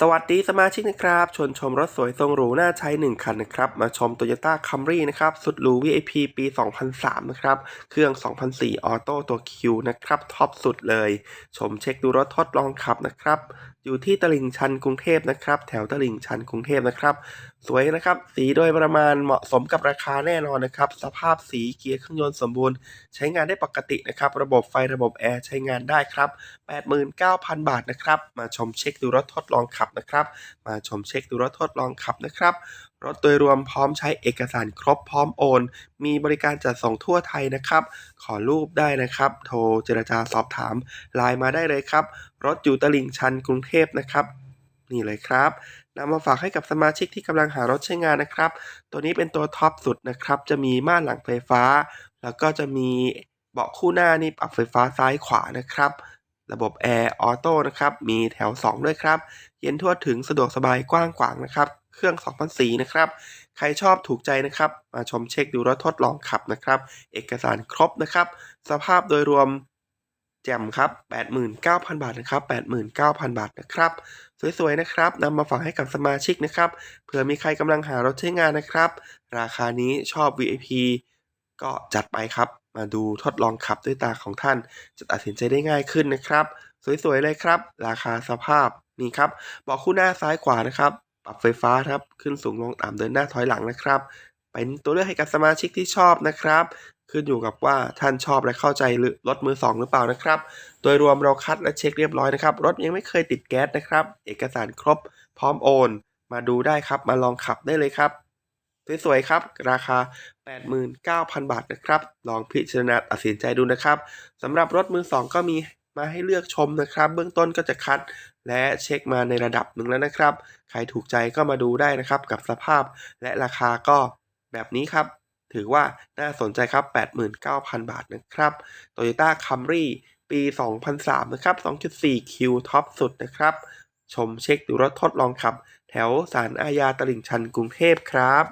สวัสดีสมาชิกนะครับชวนชมรถสวยทรงหรูน่าใช้ 1 คันนะครับ มาชม Toyota Camry นะครับ สุดหรู VIP ปี 2003 นะครับ เครื่อง 2004 ออโต้ตัว Q นะครับ ท็อปสุดเลย ชมเช็คดูรถทดลองขับนะครับ อยู่ที่ตลิ่งชันกรุงเทพนะครับ แถวตลิ่งชันกรุงเทพนะครับ สวยนะครับ สีโดยประมาณเหมาะสมกับราคาแน่นอนนะครับ สภาพสีเกียร์เครื่องยนต์สมบูรณ์ ใช้งานได้ปกตินะครับ ระบบไฟระบบแอร์ใช้งานได้ครับ 89,000 บาทนะครับ มาชมเช็คดูรถทดลองขับนะครับ มาชมเช็คดูรถทดลองขับนะครับ รถโดยรวมพร้อมใช้เอกสารครบพร้อมโอน มีบริการจัดส่งทั่วไทยนะครับ ขอรูปได้นะครับ โทรเจรจาสอบถามไลน์มาได้เลยครับ รถอยู่ตลิ่งชันกรุงเทพนะครับนี่เลยครับนำมาฝากให้กับสมาชิกที่กำลังหารถใช้งานนะครับ ตัวนี้เป็นตัวท็อปสุดนะครับ จะมีม่านหลังไฟฟ้า แล้วก็จะมีเบาะคู่หน้านี่ปรับไฟฟ้าซ้ายขวานะครับ ระบบแอร์ออโต้นะครับ มีแถว 2 ด้วยครับ เย็นทั่วถึงสะดวกสบายกว้างขวางนะครับ เครื่อง2004นะครับ ใครชอบถูกใจนะครับ มาชมเช็คดูรถทดลองขับนะครับ เอกสารครบนะครับ สภาพโดยรวมแจ่มครับ 89,000 บาทนะครับ 89,000 บาทนะครับ สวยๆนะครับนำมาฝากให้กับสมาชิกนะครับ เผื่อมีใครกำลังหารถใช้งานนะครับ ราคานี้ชอบ VIP ก็จัดไปครับ มาดูทดลองขับด้วยตาของท่าน จะตัดสินใจได้ง่ายขึ้นนะครับ สวยๆเลยครับ ราคาสภาพนี่ครับบาะคู่หน้าซ้ายขวานะครับ ปรับไฟฟ้าครับขึ้นสูงลงต่ำเดินหน้าถอยหลังนะครับ เป็นตัวเลือกให้กับสมาชิกที่ชอบนะครับ ขึ้นอยู่กับว่าท่านชอบและเข้าใจหรือรถมือสองหรือเปล่านะครับ โดยรวมเราคัดและเช็คเรียบร้อยนะครับ รถยังไม่เคยติดแก๊สนะครับ เอกสารครบ พร้อมโอน มาดูได้ครับมาลองขับได้เลยครับ สวยๆครับ ราคา 89,000 บาทนะครับ ลองพิจารณาตัดสินใจดูนะครับสำหรับรถมือสองก็มีมาให้เลือกชมนะครับ เบื้องต้นก็จะคัดและเช็คมาในระดับหนึ่งแล้วนะครับ ใครถูกใจก็มาดูได้นะครับ กับสภาพและราคาก็แบบนี้ครับ ถือว่าน่าสนใจครับ 89,000 บาทนะครับ Toyota Camry ปี 2003 นะครับ 2.4 Q ท็อปสุดนะครับ ชมเช็คดูรถทดลองขับ แถวสารอาญาตลิ่งชันกรุงเทพครับ